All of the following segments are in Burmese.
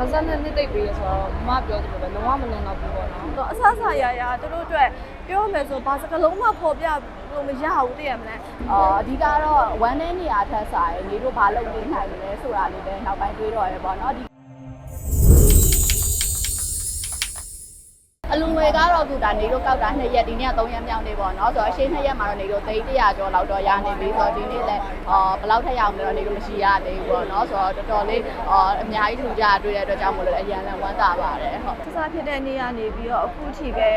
မဆန်တဲ့နှစ်သိပ်ပေးရဆိုတော့မမပြောသလိုပဲလုံးဝမလုံတော့ဘူးပေါ့နော်တော့အဆအဆရာရာသူတို့အတွက်ပြောရမယ်ဆိုဘာစကလုံးမှပေါ်ပြလို့မရဘူးတည်ရမလားအော်အဓိကတော့ဝမ်းနေနေရာထက်ဆိုင်နေတို့ဘာလုပ်နေနိုင်မလဲဆိုတာလေးလည်းနောက်ပိုင်းတွေးတော့ရပေါ့နော်ဒီ အလူငွေကတော့သူဒါနေတို့ကောက်တာ2ရက်ဒီနေ့က3ရက်မြောက်နေပေါ့နော်ဆိုတော့ရှေ့2ရက်မှာတော့နေတို့သိန်း100ကျော်လောက်တော့ရနေပြီဆိုတော့ဒီနေ့လည်းအော်ဘယ်လောက်ထက်ရအောင်လဲတော့နေတို့မရှိရသေးဘူးပေါ့နော်ဆိုတော့တော်တော်လေးအော်အများကြီးထူကြတွေ့တဲ့အတွက်ကြောင့်မို့လို့အရန်လန်ဝမ်းသာပါတယ်ဟုတ်စစားဖြစ်တဲ့နေ့ကနေပြီးတော့အခုထိပဲ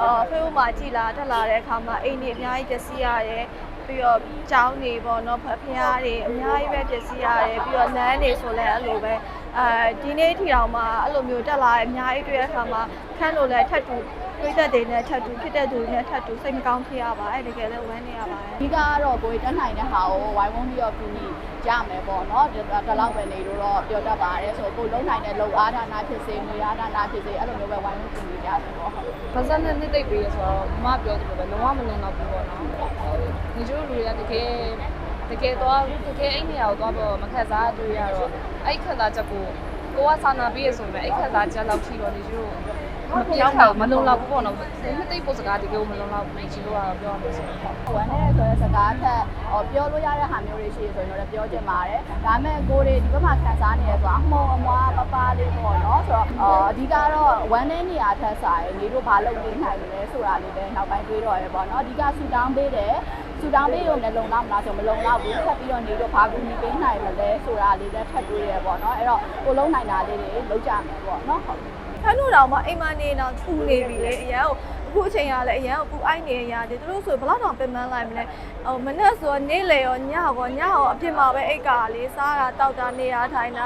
အာဖေးဘုမှာကြည်လာတက်လာတဲ့အခါမှာအိမ်တွေအများကြီးပျက်စီးရတယ်ပြီးတော့ကျောင်းတွေပေါ့နော်ဖဖျားတွေအများကြီးပဲပျက်စီးရတယ်ပြီးတော့လမ်းတွေဆိုလည်းအဲ့လိုပဲ အဲဒီနေ့ထီအောင်မှာအဲ့လိုမျိုးတက်လာတဲ့အများကြီးတွေ့တဲ့အခါမှာခန်းလို့လည်းထပ်တူပြည့်သက်တွေနဲ့ထပ်တူဖြစ်တဲ့သူတွေနဲ့ထပ်တူစိတ်မကောင်းဖြစ်ရပါတယ်တကယ်လည်းဝမ်းနေရပါတယ်အဓိကကတော့ကိုယ်တက်နိုင်တဲ့ဟာကိုဝိုင်းဝန်းပြီးတော့ကူညီကြမယ်ပေါ့နော်ဒီလောက်ပဲနေလို့တော့ပြောတတ်ပါတယ်ဆိုကိုယ်လုံးနိုင်တဲ့လုံအားဌာနဖြစ်စေငွေအားဌာနဖြစ်စေအဲ့လိုမျိုးပဲဝိုင်းဝန်းကူညီကြမယ်ပေါ့ဟုတ်မဆန်တဲ့နှစ်သိပ်ပေးရဆိုတော့မမပြောသလိုပဲလုံးဝမလုံတော့ဘူးပေါ့နော်ညီကျတို့လူတွေကတကယ် တကယ်တော့တကယ်အဲ့နေရာကိုသွားတော့မခက်စားတွေ့ရတော့အဲ့ခက်စားချက်ကိုကိုကစာနာပေးရဆိုပေမဲ့အဲ့ခက်စားချက်လောက်ထိတော့ညီကျတို့ မပြောင်းတော့မလုံလောက်ဘူးပေါ့နော်နှစ်သိပ်ပို့စကားတကယ်မလုံလောက်ဘူးညီကျတို့ကတော့ပြောရမယ်ဆိုတော့ဝမ်းနဲ့ဆိုတဲ့စကားထက်ဟောပြောလို့ရတဲ့ဟာမျိုးတွေရှိရဆိုရင်တော့ပြောချင်ပါတယ်ဒါပေမဲ့ကိုယ်တွေဒီဘက်မှာခံစားနေရဆိုတာအမှုံအမွားပပလေးပေါ့နော်ဆိုတော့အော်အဓိကတော့ဝမ်းနဲ့နေရာထက်ဆိုင်နေတို့ဘာလုပ်နေနိုင်မလဲဆိုတာလေးလည်းနောက်ပိုင်းတွေးတော့ရပေါ့နော်အဓိကဆူတောင်းပေးတယ်ဆူတောင်းပေးရုံနဲ့လုံလောက်မလားဆိုမလုံလောက်ဘူးထပ်ပြီးတော့နေတို့ဘာကူညီပေးနိုင်မလဲဆိုတာလေးလည်းထပ်တွေးရပေါ့နော်အဲ့တော့ကိုလုံးနိုင်တာလေးတွေလုပ်ကြမယ်ပေါ့နော်ဟုတ် ခန်းတို့တော့မှအိမ်မနေတော့ထူနေပြီလေအရန်ကိုအခုအချိန်ကလည်းအရန်ကိုပူအိုက်နေရရတယ်သူတို့ဆိုဘယ်တော့တောင်ပင်ပန်းလိုက်မလဲဟိုမနေ့ဆိုနေ့လေရောညရောညရောအပြင်မှာပဲအိတ်ကာလေးစားတာတောက်တာနေရထိုင်တာ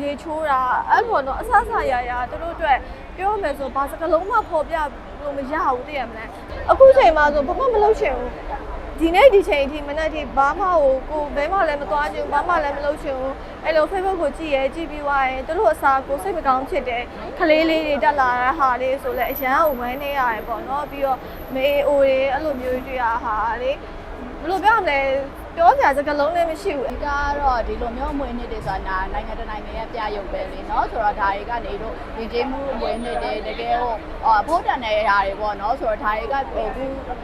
ရေချိုးတာအဲ့လိုတော့အဆအဆရာရာသူတို့အတွက်ပြောရမယ်ဆိုဘာစကလုံးမှပေါ်ပြလို့မရဘူးတည်ရမလားအခုချိန်မှာဆိုဘာမှမလုပ်ချင်ဘူး ဒီနေ့ဒီချိန်အထိမနေ့ဒီဘာမှကိုကိုဘဲမှလည်းမသွားချင်ဘူးဘာမှလည်းမလုပ်ချင်ဘူးအဲ့လို Facebook ကိုကြည့်ရဲကြည့်ပြီးွားရင်သူတို့အစားကိုစိတ်မကောင်းဖြစ်တယ်ခလေးလေးတွေတက်လာတဲ့ဟာလေးဆိုလဲအရန်ကိုဝမ်းနေရတယ်ပေါ့နော်ပြီးတော့မေအိုတွေအဲ့လိုမျိုးတွေ့ရဟာလေဘယ်လိုပြောရမလဲ ပြောပြစကားလုံးလည်းမရှိဘူးဒါကတော့ဒီလိုမျိုးအမွေအနှစ်တွေဆိုတာနိုင်ငံတကာနိုင်ငံရဲ့ပြရုပ်ပဲလေနော်ဆိုတော့ဒါတွေကနေတို့ဒီကျေးမှုအမွေအနှစ်တွေတကယ်ဟိုအဖို့တန်တဲ့နေရာတွေပေါ့နော်ဆိုတော့ဒါတွေကဟို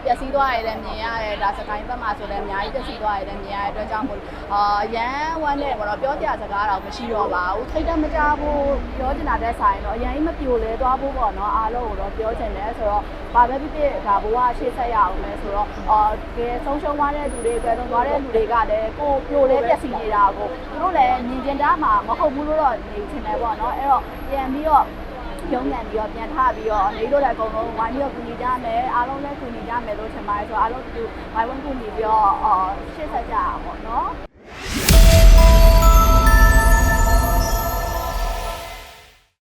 ပျက်စီးသွားရတဲ့မြင်ရတယ်ဒါစကိုင်းဘက်မှာဆိုလည်းအများကြီးပျက်စီးသွားရတဲ့မြင်ရတဲ့အတွက်ကြောင့်မို့အာရန်ဝမ်းနဲ့ပေါ့နော်ပြောပြစကားတော့မရှိတော့ပါဘူးစိတ်တမကြဘူးပြောချင်တာတဲ့ဆိုင်တော့အရင်ကြီးမပြိုလဲသွားဖို့ပေါ့နော်အားလုံးကိုတော့ပြောချင်တယ်ဆိုတော့ဘာပဲဖြစ်ဖြစ်ဒါဘဝရှေ့ဆက်ရအောင်လဲဆိုတော့အာတကယ်ဆုံးရှုံးသွားတဲ့သူတွေအတွက်တော့သွားတဲ့တဲ့လူတွေကလည်းကိုပြိုလဲပျက်စီးနေတာကိုသူတို့လည်းမြင်ကျင်တာမှမဟုတ်ဘူးလို့တော့နေချင်တယ်ပေါ့နော်အဲ့တော့ပြန်ပြီးတော့ရုံးငံပြီးတော့ပြန်ထပြီးတော့နေလို့လည်းအကုန်လုံးဝိုင်းပြီးတော့ကူညီကြမယ်အားလုံးလည်းကူညီကြမယ်လို့ထင်ပါတယ်ဆိုတော့အားလုံးဒီဝိုင်းဝန်းကူညီပြီးတော့ရှေ့ဆက်ကြအောင်